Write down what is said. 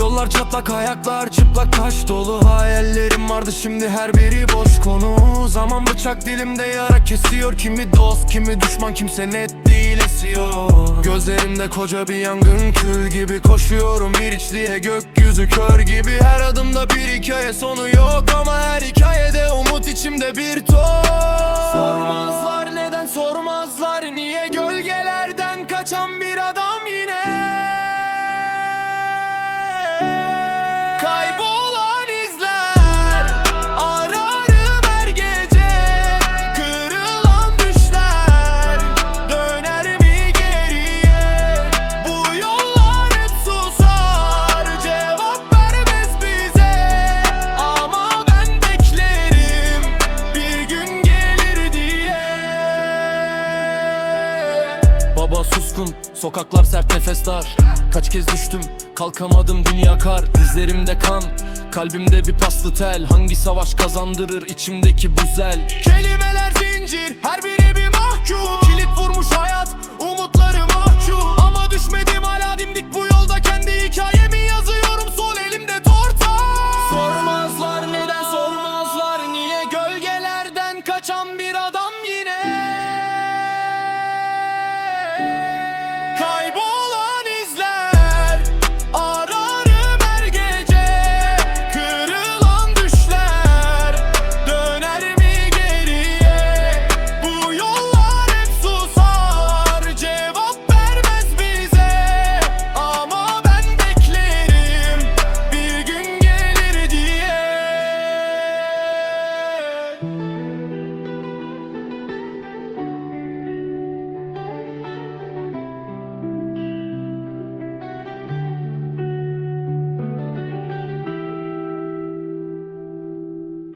Yollar çatlak ayaklar çıplak taş dolu. Hayallerim vardı şimdi her biri boş konu. Zaman bıçak dilimde yara kesiyor. Kimi dost kimi düşman kimse net değil esiyor. Gözlerimde koca bir yangın kül gibi Koşuyorum. Bir içliğe gökyüzü kör gibi. Her adımda bir hikaye sonu yok Ama her hikayede umut içimde bir toz. Sormazlar neden sormazlar. Niye gölgelerden kaçan bir adam yine Baba suskun, sokaklar sert nefes dar Kaç kez düştüm, kalkamadım dünya kar. Dizlerimde kan, kalbimde bir paslı tel. Hangi savaş kazandırır içimdeki bu zel? Kelimeler zincir, her biri bir mahkum